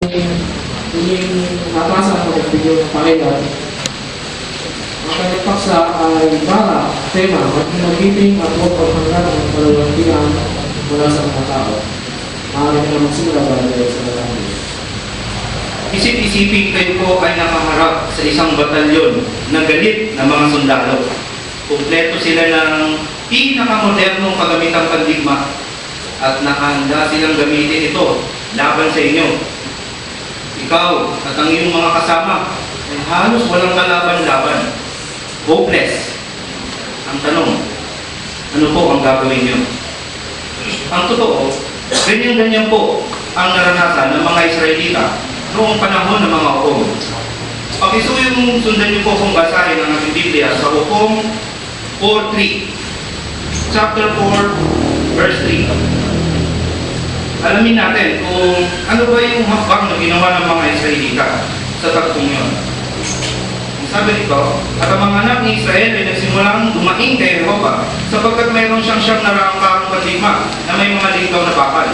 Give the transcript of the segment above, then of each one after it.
Yung nabasa ng video ng Panginoon, ang kanyang paksa ay para, tema, mag-meeting at huwag paghanggan ng kalawatian mula sa mga tao. Maaari na magsimula para dahil sa lalaki. Isip-isipin kayo po ay nakaharap sa isang batalyon na galit na mga sundalo. Kumpleto sila ng pinakamodernong kagamitang pandigma at nakahanda silang gamitin ito laban sa inyo. Ikaw at ang iyong mga kasama ay halos walang kalaban-laban. Hopeless. Ang tanong, ano po ang gagawin niyo? Ang totoo, ganyan-ganyan po ang naranasan ng mga Israelita noong panahon ng mga hukom. Pakisuyong sundan niyo po kung basahin ang ating Biblia sa hukom 4.3. Chapter 4, verse 3. Alamin natin kung ano ba yung hakbang na ginawa ng mga Israelita sa tagpong yun. Sabi nito, at ang mga anak ni Israel ay nagsimulang dumaing kay Jehovah sapagkat mayroon siyang siyang narangkarang pandigma na may mga lingkaw na bakal.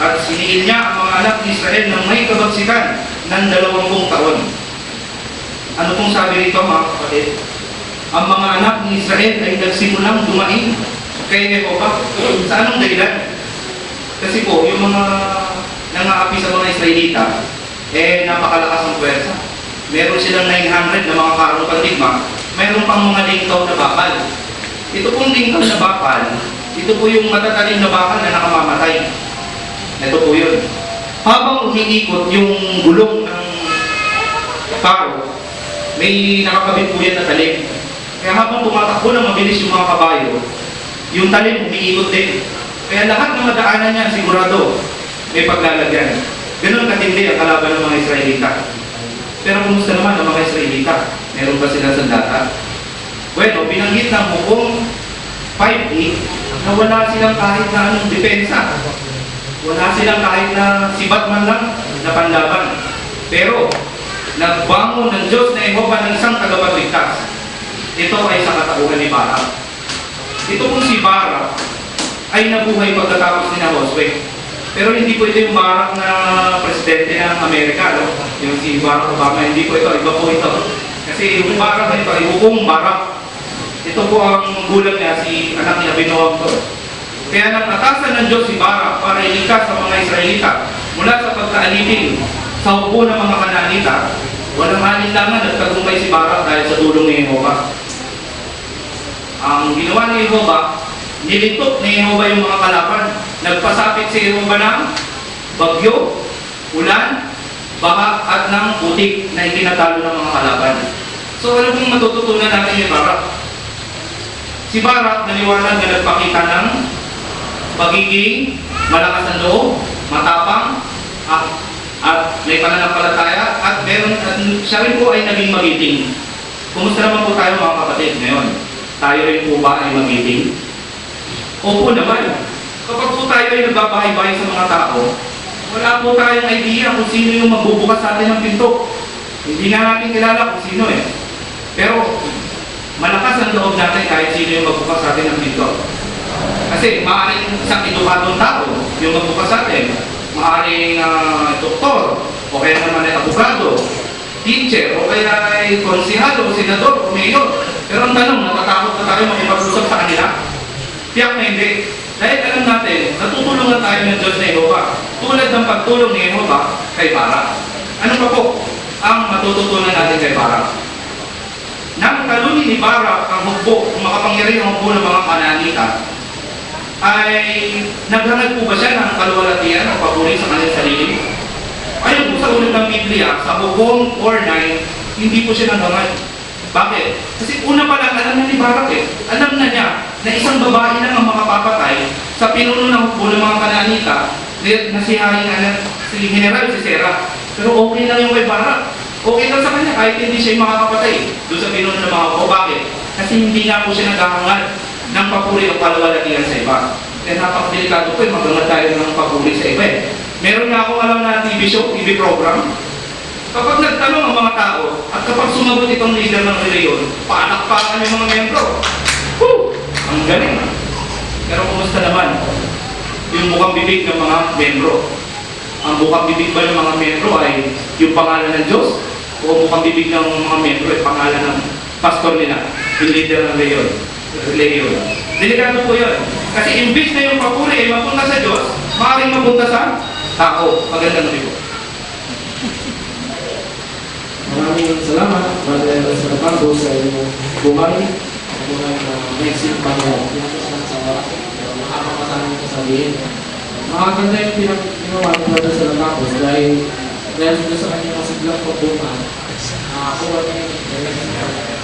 At siniil niya ang mga anak ni Israel ng may kabagsikan ng dalawampung taon. Ano pong sabi rito mga kapatid? Ang mga anak ni Israel ay nagsimulang dumaing kay Jehovah. Sa anong dahilan? Kasi po, yung mga nangaapi sa mga Israelita, eh napakalakas ng pwersa. Meron silang 900 na mga karong pandigma, meron pang mga lingkaw na bakal. Ito pong lingkaw na bakal, ito po yung matatalim na bakal na nakamamatay. Ito po yun. Habang umiikot yung gulong ng karo, may nakakabit po yan na talim. Kaya habang tumatakbo ng mabilis yung mga kabayo, yung talim umiikot din. Kaya lahat ng madaanan niya, sigurado, may paglalagyan. Ganun katindi ang kalaban ng mga Israelita. Pero kumusta naman ang mga Israelita? Meron ba sila sandata? Bueno, binanggit ng hukom 5.8 na wala silang kahit na anong depensa. Wala silang kahit na sibat man lang na panlaban. Pero, nagbangon ng Diyos na Jehovah ng isang tagapagligtas. Ito ay sa katauhan ni Barak. Ito pong si Barak ay nabuhay pagkatapos ni na Josue. Pero hindi po ito yung Barack na presidente ng Amerika, no? Yung si Barack Obama, hindi po ito, iba po ito. Kasi yung Barack na ito, ay hukong Barack. Ito po ang gulang niya, si anak ni Abinoam to. Kaya nagtatasan ng Diyos si Barack para ilikas sa mga Israelita mula sa pagkaalipin sa upo ng mga Kananita. Walang alinlangan at tagumpay si Barack dahil sa tulong ni Jehovah. Ang ginawa ni Jehovah, Nilintok ni Jehovah yung mga kalaban. Nagpasapit si Jehovah ng bagyo, ulan, baha at ng putik na itinatalo ng mga kalaban. So ano kung matututunan natin ni Barak? Si Barak naliwanag na nagpakita ng pagiging malakas ang loob, matapang, at, at may pananampalataya, at meron, at siya rin po ay naging magiting. Kumusta naman po tayo mga kapatid ngayon? Tayo rin po ba ay magiting? Opo naman. Kapag po tayo ay nagbabahay-bahay sa mga tao, wala po tayong idea kung sino yung magbubukas sa atin ng pinto. Hindi nga natin kilala kung sino eh. Pero malakas ang loob natin kahit sino yung magbukas sa atin ng pinto. Kasi maaaring isang edukadong tao yung magbukas sa atin. Maaaring uh, doktor, o kaya naman ay abogado, teacher, o kaya ay konsihalo, senador, o mayor. Pero ang tanong, natatakot na tayo makipag-usap sa kanila? Tiyak na hindi. Dahil alam natin, natutulungan tayo ng Diyos na Jehovah. Tulad ng pagtulong ni Jehovah kay Barak. Ano pa po ang matututunan natin kay Barak? Nang talunin ni Barak ang hukbo, ang makapangyarihang hukbo ng mga kananita, ay naghangad po ba siya ng kaluwalatian o papuri sa kanyang sarili? Ayon po sa ulat ng Biblia, sa Hukom 4.9, hindi po siya naghangad. Bakit? Kasi una pa lang, alam na ni Barak eh. Alam na na isang babae lang ang makapapatay sa pinuno ng hukbo ng mga kananita na si Haring ano, si General si Sera. Pero okay lang yung Barak. Okay lang sa kanya kahit hindi siya yung makakapatay doon sa pinuno ng mga hukbo. Bakit? Kasi hindi nga po siya naghahangad ng papuri o kalawalatian sa iba. Kaya napakadelikado po eh, maghangad tayo ng papuri sa iba eh. Meron nga akong alam na TV show, TV program, Kapag nagtanong ang mga tao at kapag sumagot itong leader ng reliyon, palakpakan yung mga membro. Ang galing. Pero kumusta naman yung mukhang bibig ng mga membro? ang bukang bibig ba ng mga membro ay yung pangalan ng Diyos o ang bukang bibig ng mga membro ay pangalan ng pastor nila, yung leader ng leyon. leyon. Delikado po yun. Kasi imbis na yung papuri ay mapunta sa Diyos, maaaring mapunta sa tao. Magandang gabi po. Maraming salamat, Brother Sarapado, sa iyong buhay. Buhay na may simpahan. Yan lang sa pero mahaba pa sa amin sasabihin. Makaganda yung pinag- ginawa ni Brother Sarapado dahil dahil sa kanyang masiglang pagbuka, nakakuha niya yung